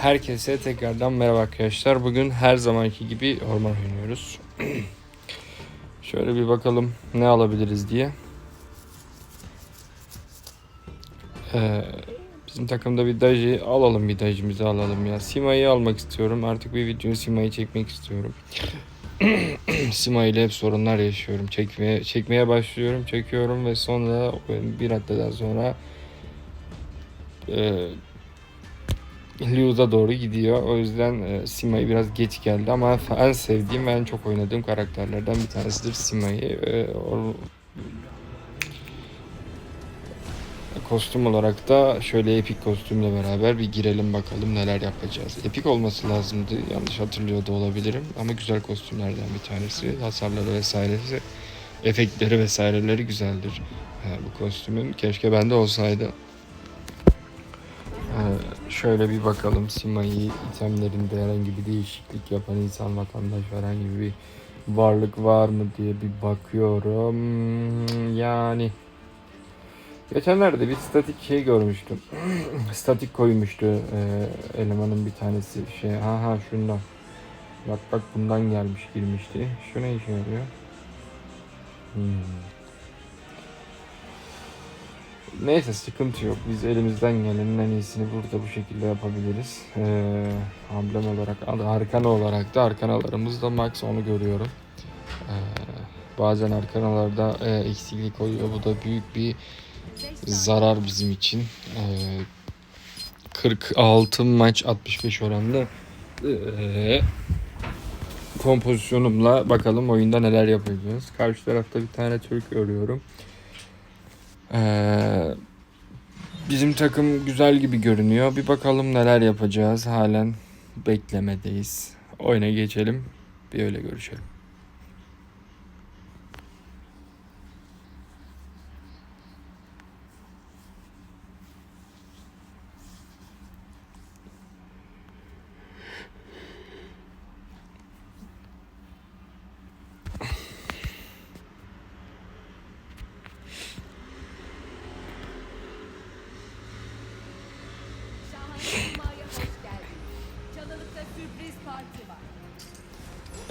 Herkese tekrardan merhaba arkadaşlar. Bugün her zamanki gibi orman oynuyoruz. Şöyle bir bakalım ne alabiliriz diye. Ee, bizim takımda bir Daji alalım bir Daji'mizi alalım ya. Sima'yı almak istiyorum. Artık bir video Sima'yı çekmek istiyorum. Sima ile hep sorunlar yaşıyorum. Çekmeye çekmeye başlıyorum, çekiyorum ve sonra bir haddeden sonra e, Liuz'a doğru gidiyor. O yüzden e, Sima'yı biraz geç geldi ama en sevdiğim ve en çok oynadığım karakterlerden bir tanesidir Sima'yı. E, o- kostüm olarak da şöyle epik kostümle beraber bir girelim bakalım neler yapacağız. Epik olması lazımdı. Yanlış hatırlıyor da olabilirim ama güzel kostümlerden bir tanesi. Hasarları vesairesi, efektleri vesaireleri güzeldir. E, bu kostümün keşke bende olsaydı. Ee, şöyle bir bakalım Sima'yı itemlerinde herhangi bir değişiklik yapan insan vatandaş herhangi bir varlık var mı diye bir bakıyorum. Yani geçenlerde bir statik şey görmüştüm. statik koymuştu e, elemanın bir tanesi şey. Ha ha şundan. Bak bak bundan gelmiş girmişti. Şu ne işe yarıyor? Hmm. Neyse sıkıntı yok. Biz elimizden gelenin en iyisini burada bu şekilde yapabiliriz. Ee, amblem olarak, arkana olarak da arkanalarımızda max onu görüyorum. Ee, bazen arkanalarda e, eksiklik oluyor. Bu da büyük bir zarar bizim için. Ee, 46 maç 65 oranlı ee, kompozisyonumla bakalım oyunda neler yapacağız. Karşı tarafta bir tane Türk görüyorum. Ee, bizim takım güzel gibi görünüyor. Bir bakalım neler yapacağız. Halen beklemedeyiz. Oyuna geçelim. Bir öyle görüşelim.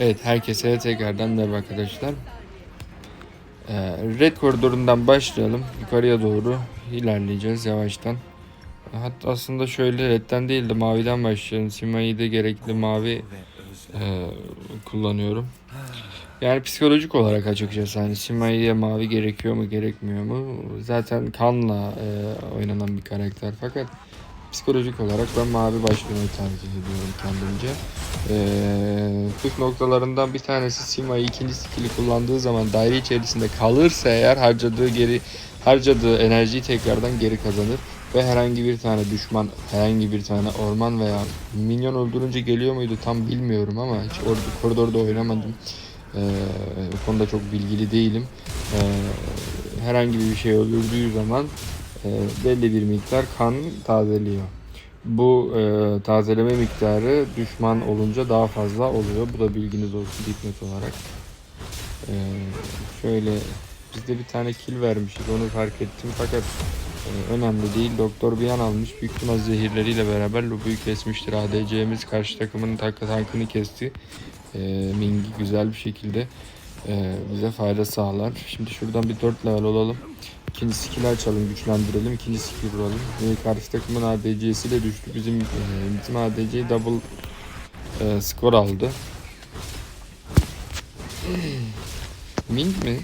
Evet herkese tekrardan merhaba arkadaşlar. Ee, Red koridorundan başlayalım. Yukarıya doğru ilerleyeceğiz yavaştan. Hatta aslında şöyle redden değil de maviden başlayalım. Sima'yı da gerekli mavi e, kullanıyorum. Yani psikolojik olarak açıkçası hani Sima'ya mavi gerekiyor mu gerekmiyor mu? Zaten kanla e, oynanan bir karakter fakat psikolojik olarak ben mavi başlamayı tercih ediyorum kendimce. Ee, noktalarından bir tanesi Sima'yı ikinci skill'i kullandığı zaman daire içerisinde kalırsa eğer harcadığı geri harcadığı enerjiyi tekrardan geri kazanır ve herhangi bir tane düşman, herhangi bir tane orman veya minyon öldürünce geliyor muydu tam bilmiyorum ama hiç orada koridorda oynamadım. Ee, bu konuda çok bilgili değilim. Ee, herhangi bir şey öldürdüğü zaman e, belli bir miktar kan tazeliyor. Bu e, tazeleme miktarı düşman olunca daha fazla oluyor. Bu da bilginiz olsun dipnot olarak. E, şöyle biz de bir tane kill vermişiz onu fark ettim fakat e, önemli değil. Doktor bir an almış. Büyük ihtimal zehirleriyle beraber Lubu'yu kesmiştir. ADC'miz karşı takımın tak tankını kesti. E, Mingi güzel bir şekilde e, bize fayda sağlar. Şimdi şuradan bir 4 level olalım. İkinci skill açalım, güçlendirelim. İkinci skill vuralım. Ee, karşı takımın ADC'si de düştü. Bizim e, bizim ADC double e, skor aldı. Mink mi?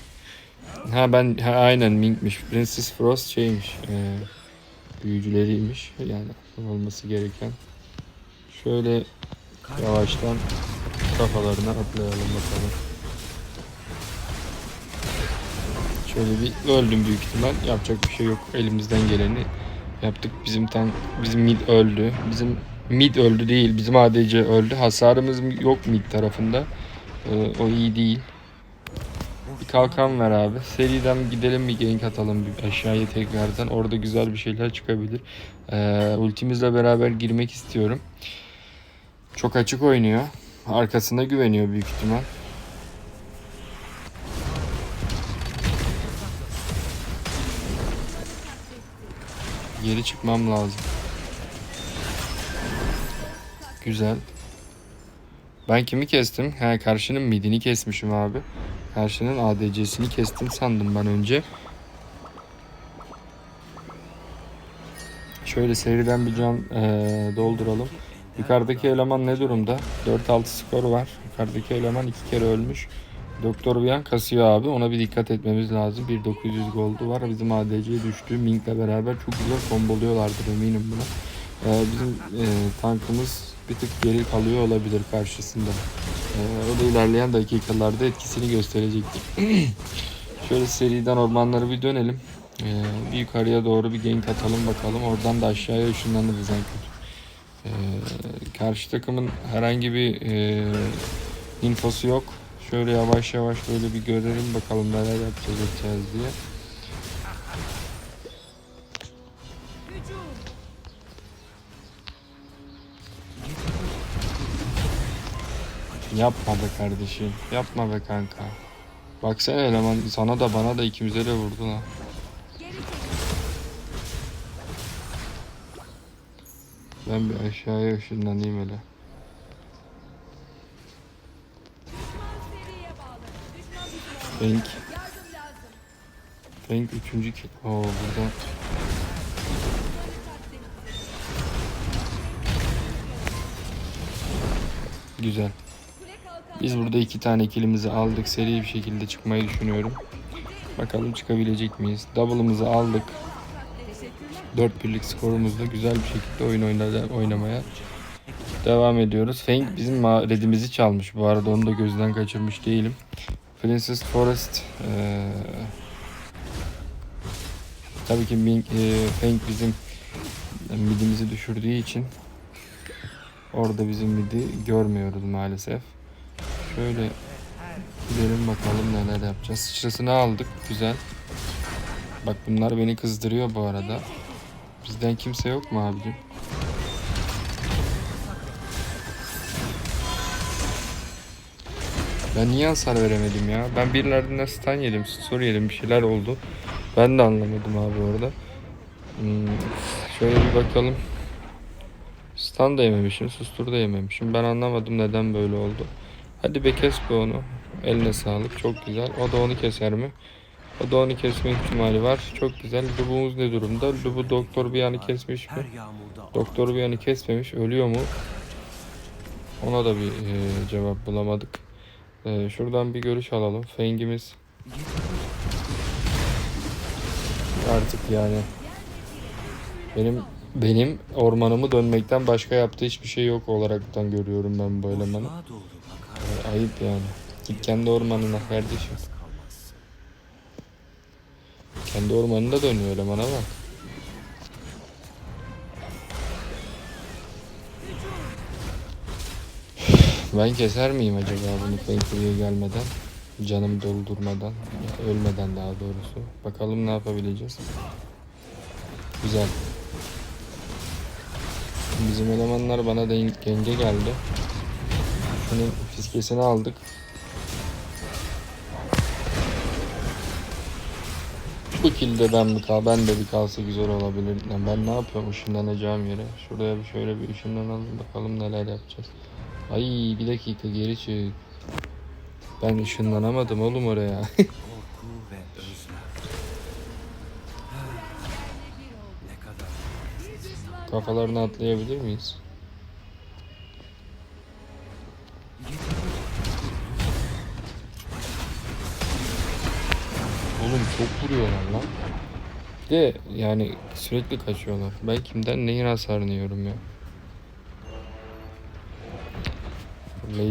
Ha ben ha, aynen Mink'miş. Princess Frost şeymiş. E, büyücüleriymiş. Yani olması gereken. Şöyle yavaştan kafalarına atlayalım bakalım. Şöyle bir öldüm büyük ihtimal. Yapacak bir şey yok. Elimizden geleni yaptık. Bizim tank, bizim mid öldü. Bizim mid öldü değil. Bizim ADC öldü. Hasarımız yok mid tarafında. Ee, o iyi değil. Bir kalkan ver abi. Seriden gidelim bir gank atalım bir aşağıya tekrardan. Orada güzel bir şeyler çıkabilir. Ee, ultimizle beraber girmek istiyorum. Çok açık oynuyor. Arkasına güveniyor büyük ihtimal. Geri çıkmam lazım. Güzel. Ben kimi kestim? He karşının midini kesmişim abi. Karşının ADC'sini kestim sandım ben önce. Şöyle seriden bir can eee, dolduralım. Yukarıdaki eleman ne durumda? 4-6 skor var. Yukarıdaki eleman iki kere ölmüş. Doktor bir an kasıyor abi. Ona bir dikkat etmemiz lazım. 1900 goldu var. Bizim ADC'ye düştü. Mink'le beraber çok güzel komboluyorlardır eminim buna. Ee, bizim e, tankımız bir tık geri kalıyor olabilir karşısında. Ee, o da ilerleyen dakikalarda etkisini gösterecektir. Şöyle seriden ormanları bir dönelim. Ee, bir yukarıya doğru bir gank atalım bakalım. Oradan da aşağıya ışınlanırız en kötü. Ee, karşı takımın herhangi bir e, infosu yok. Şöyle yavaş yavaş böyle bir görelim bakalım neler yapacağız edeceğiz diye. Yapma be kardeşim. Yapma be kanka. Baksana eleman sana da bana da ikimize de vurdu lan. Ben bir aşağıya ışınlanayım hele. Lazım. Fenk üçüncü ki. Oo burada. Güzel. Biz burada iki tane kilimizi aldık. Seri bir şekilde çıkmayı düşünüyorum. Bakalım çıkabilecek miyiz? Double'ımızı aldık. Teşekkürler. 4 birlik skorumuzla güzel bir şekilde oyun oynadı, oynamaya devam ediyoruz. Feng bizim redimizi çalmış. Bu arada onu da gözden kaçırmış değilim. Princess Forest eee, tabii ki Ming, eee, Feng bizim midimizi düşürdüğü için orada bizim midi görmüyoruz maalesef. Şöyle gidelim bakalım neler yapacağız. Sıçrasını aldık. Güzel. Bak bunlar beni kızdırıyor bu arada. Bizden kimse yok mu abicim? Ben niye hasar veremedim ya? Ben birilerinden stun yedim, story yedim, bir şeyler oldu. Ben de anlamadım abi orada. Hmm, şöyle bir bakalım. Stun da yememişim, sustur da yememişim. Ben anlamadım neden böyle oldu. Hadi be kes be onu. Eline sağlık, çok güzel. O da onu keser mi? O da onu kesme ihtimali var. Çok güzel. Lubumuz ne durumda? Lubu doktor bir yanı kesmiş mi? Doktor bir yanı kesmemiş. Ölüyor mu? Ona da bir e, cevap bulamadık. E, şuradan bir görüş alalım. Fengimiz artık yani benim benim ormanımı dönmekten başka yaptığı hiçbir şey yok olaraktan görüyorum ben bu elemanı. E, ayıp yani. Git kendi ormanına kardeşim. Kendi ormanında dönüyor elemana bak. Ben keser miyim acaba bunu Painkiller'e gelmeden? Canım doldurmadan, ölmeden daha doğrusu. Bakalım ne yapabileceğiz. Güzel. Bizim elemanlar bana da genge geldi. Şunun fiskesini aldık. Bu kilde ben mi kal, ben de bir kalsa güzel olabilir. Lan ben ne yapıyorum ışınlanacağım yere? Şuraya bir şöyle bir ışınlanalım bakalım neler yapacağız. Ay bir dakika geri çık. Ben ışınlanamadım oğlum oraya. Kafalarına atlayabilir miyiz? Oğlum çok vuruyorlar lan. De yani sürekli kaçıyorlar. Ben kimden neyin hasarını yiyorum ya?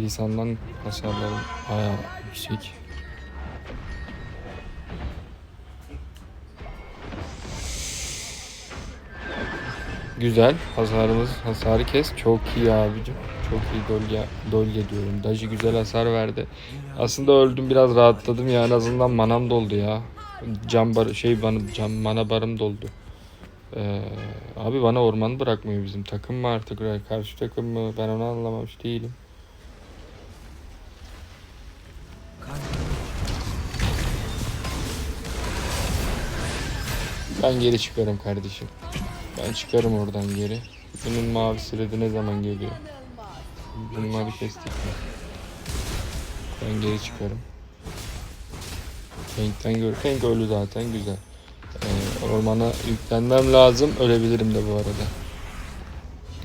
Sun'dan hasarlarım bayağı yüksek. Güzel. Hasarımız hasarı kes. Çok iyi abicim. Çok iyi dolya, dolya diyorum. Daji güzel hasar verdi. Aslında öldüm biraz rahatladım ya. En azından manam doldu ya. Can bar şey bana can mana barım doldu. Ee, abi bana orman bırakmıyor bizim takım mı artık karşı takım mı ben onu anlamamış değilim. Ben geri çıkarım kardeşim. Ben çıkarım oradan geri. Bunun mavi sürede ne zaman geliyor? İnanılmaz. Bunları kestik mi? Ben geri çıkarım. Fank'ten gör. Fank ölü zaten güzel. Ee, ormana yüklenmem lazım. Ölebilirim de bu arada.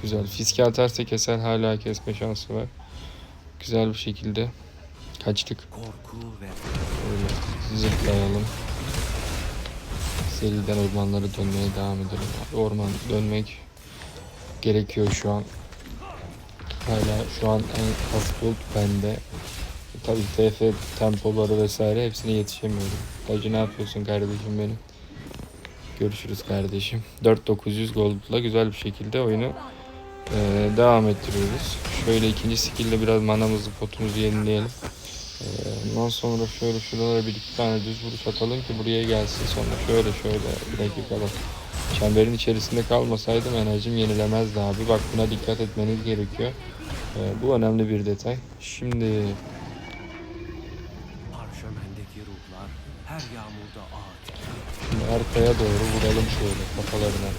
Güzel. Fiske atarsa keser hala kesme şansı var. Güzel bir şekilde kaçtık. Korku ve Öyle zıplayalım. Seriden ormanları dönmeye devam edelim. Orman dönmek gerekiyor şu an. Hala şu an en az gold bende. Tabii TF tempoları vesaire hepsine yetişemiyorum. Tacı ne yapıyorsun kardeşim benim? Görüşürüz kardeşim. 4900 gold'la güzel bir şekilde oyunu eee, devam ettiriyoruz. Şöyle ikinci skill'le biraz manamızı potumuzu yenileyelim. Ondan sonra şöyle şuralara bir iki tane düz vuruş atalım ki buraya gelsin. Sonra şöyle şöyle bir dakika bak. Çemberin içerisinde kalmasaydım enerjim yenilemezdi abi. Bak buna dikkat etmeniz gerekiyor. Ee, bu önemli bir detay. Şimdi. Şimdi arkaya doğru vuralım şöyle kafalarına.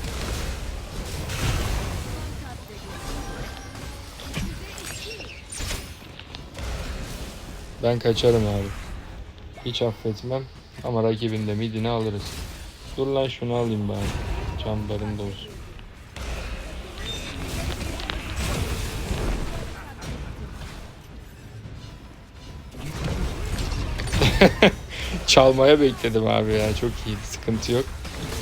Ben kaçarım abi. Hiç affetmem. Ama rakibin de midini alırız. Dur lan şunu alayım bari. Cambarım da olsun. Çalmaya bekledim abi ya. Çok iyi. Sıkıntı yok.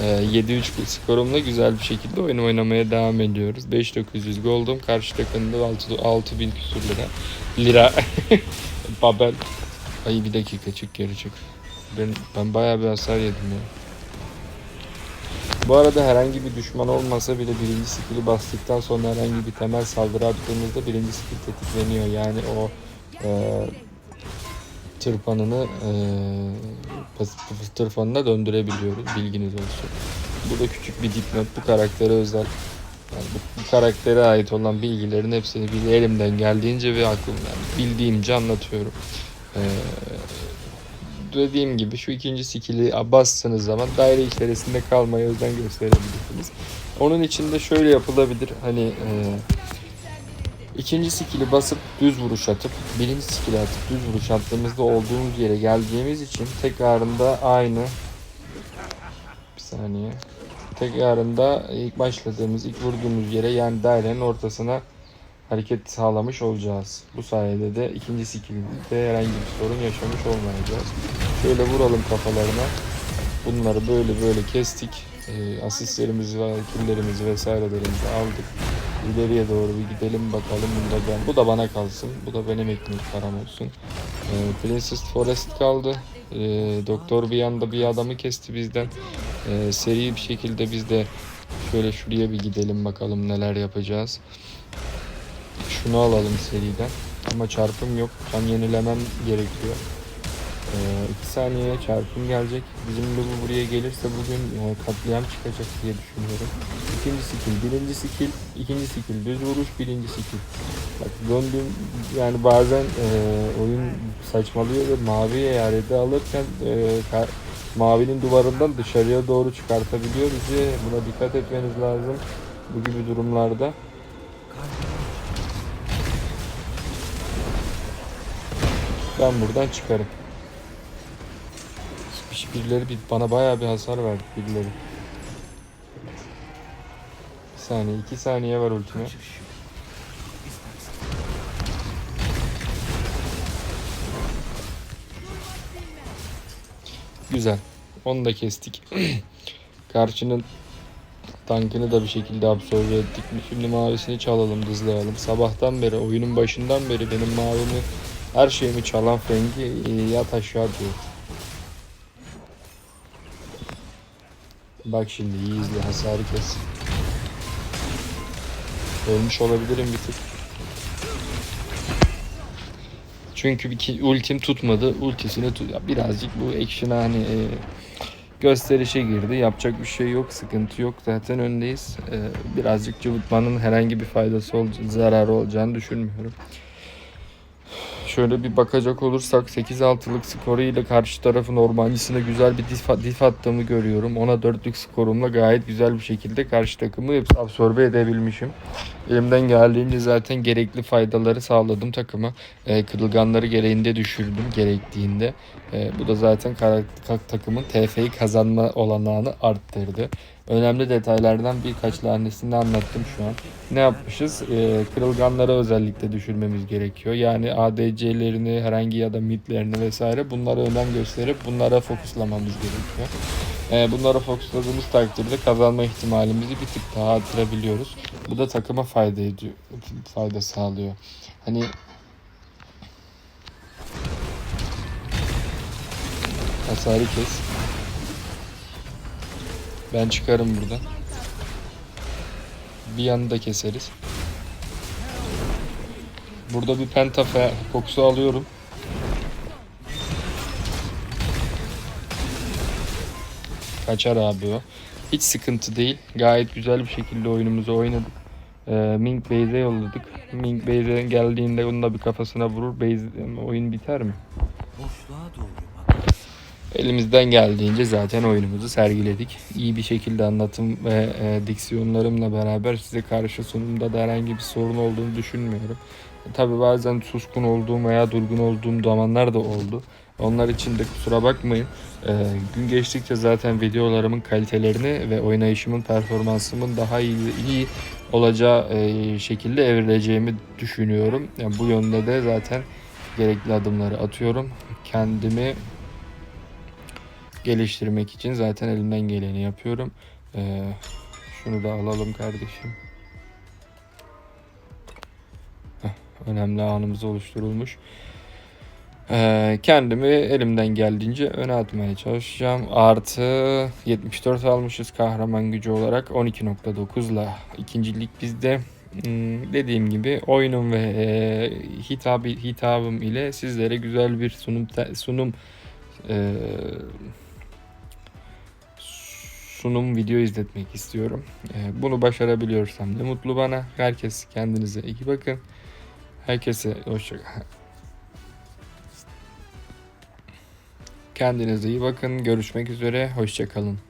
Ee, 7-3 skorumla güzel bir şekilde oyun oynamaya devam ediyoruz. 5900 gold'um. Karşı takımda 6 6000 küsur lira. Lira. Babel. Ay bir dakika çık geri çık. Ben, ben bayağı bir hasar yedim ya. Bu arada herhangi bir düşman olmasa bile birinci skill'i bastıktan sonra herhangi bir temel saldırı attığımızda birinci skill tetikleniyor. Yani o e, tırpanını e, tırpanına döndürebiliyoruz. Bilginiz olsun. Bu da küçük bir dipnot. Bu karaktere özel. Yani bu, karaktere ait olan bilgilerin hepsini bil- elimden geldiğince ve aklımdan bildiğimce anlatıyorum. Ee, dediğim gibi şu ikinci skill'i bastığınız zaman daire içerisinde kalmaya özen gösterebilirsiniz. Onun için de şöyle yapılabilir. Hani e, ikinci skill'i basıp düz vuruş atıp birinci skill'i atıp düz vuruş attığımızda olduğumuz yere geldiğimiz için tekrarında aynı bir saniye tekrarında ilk başladığımız ilk vurduğumuz yere yani dairenin ortasına hareket sağlamış olacağız. Bu sayede de ikinci skill'de herhangi bir sorun yaşamış olmayacağız. Şöyle vuralım kafalarına. Bunları böyle böyle kestik. Ee, asistlerimizi ve killlerimizi vesairelerimizi aldık. İleriye doğru bir gidelim bakalım. Bunu da ben, bu da bana kalsın. Bu da benim ekmek param olsun. Ee, Princess Forest kaldı. Ee, doktor bir anda bir adamı kesti bizden. Ee, seri bir şekilde biz de şöyle şuraya bir gidelim bakalım neler yapacağız. Şunu alalım seriden. Ama çarpım yok. Can yenilemem gerekiyor. 2 saniye çarpım gelecek. Bizim bu buraya gelirse bugün e, katliam çıkacak diye düşünüyorum. İkinci skill, birinci skill, ikinci skill, düz vuruş, birinci skill. Bak döndüm yani bazen e, oyun saçmalıyor ve mavi eyareti alırken e, mavinin duvarından dışarıya doğru çıkartabiliyor bizi. Buna dikkat etmeniz lazım bu gibi durumlarda. Ben buradan çıkarım. Birileri bir, bana bayağı bir hasar verdi birileri. Bir saniye, iki saniye var ultime. Kaçış Güzel. Onu da kestik. Karşının tankını da bir şekilde absorbe ettik? Şimdi mavisini çalalım, hızlayalım. Sabahtan beri, oyunun başından beri benim mavimi, her şeyimi çalan Fengi e, yat aşağı diyor. Bak şimdi iyi izle, hasarı kes. Ölmüş olabilirim bir tık. Çünkü bir ultim tutmadı. Ultisini tut ya birazcık bu action'a hani e, gösterişe girdi. Yapacak bir şey yok, sıkıntı yok. Zaten öndeyiz. E, birazcık cıvıtmanın herhangi bir faydası ol zararı olacağını düşünmüyorum. Şöyle bir bakacak olursak 8-6'lık skoru ile karşı tarafın ormancısına güzel bir dif, dif attığımı görüyorum. Ona 4'lük skorumla gayet güzel bir şekilde karşı takımı absorbe edebilmişim. Elimden geldiğince zaten gerekli faydaları sağladım takıma. Ee, kırılganları gereğinde düşürdüm gerektiğinde. Ee, bu da zaten takımın TF'yi kazanma olanağını arttırdı. Önemli detaylardan birkaç tanesini anlattım şu an. Ne yapmışız? Ee, kırılganları özellikle düşürmemiz gerekiyor. Yani ADC'lerini, herhangi ya da midlerini vesaire bunlara önem gösterip bunlara fokuslamamız gerekiyor. Ee, bunlara fokusladığımız takdirde kazanma ihtimalimizi bir tık daha artırabiliyoruz. Bu da takıma fayda ediyor, fayda sağlıyor. Hani hasarı kes. Ben çıkarım buradan. Bir yanı da keseriz. Burada bir pentafe kokusu alıyorum. Kaçar abi o. Hiç sıkıntı değil. Gayet güzel bir şekilde oyunumuzu oynadık. Ee, Ming Base'e yolladık. Ming Base'e geldiğinde onun da bir kafasına vurur. Base, oyun biter mi? Boşluğa doğru. Elimizden geldiğince zaten oyunumuzu sergiledik. İyi bir şekilde anlatım ve e, diksiyonlarımla beraber size karşı sunumda da herhangi bir sorun olduğunu düşünmüyorum. E, Tabii bazen suskun olduğum veya durgun olduğum zamanlar da oldu. Onlar için de kusura bakmayın. E, gün geçtikçe zaten videolarımın kalitelerini ve oynayışımın performansımın daha iyi, iyi olacağı e, şekilde evrileceğimi düşünüyorum. Yani bu yönde de zaten gerekli adımları atıyorum. Kendimi geliştirmek için zaten elimden geleni yapıyorum. Ee, şunu da alalım kardeşim. Heh, önemli anımız oluşturulmuş. Ee, kendimi elimden geldiğince öne atmaya çalışacağım. Artı 74 almışız kahraman gücü olarak 12.9'la ikincilik bizde. Hmm, dediğim gibi oyunum ve e, hitabı, hitabım ile sizlere güzel bir sunum sunum e, sunum video izletmek istiyorum. E, bunu başarabiliyorsam ne mutlu bana. Herkes kendinize iyi bakın. Herkese hoşça Kendinize iyi bakın. Görüşmek üzere. Hoşça kalın.